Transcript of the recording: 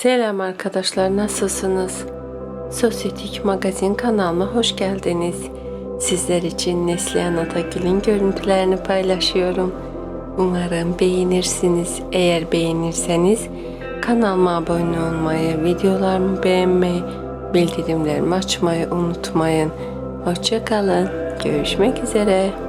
Selam arkadaşlar nasılsınız? Sosyetik Magazin kanalıma hoş geldiniz. Sizler için Neslihan Atagül'ün görüntülerini paylaşıyorum. Umarım beğenirsiniz. Eğer beğenirseniz kanalıma abone olmayı, videolarımı beğenmeyi, bildirimlerimi açmayı unutmayın. Hoşçakalın. Görüşmek üzere.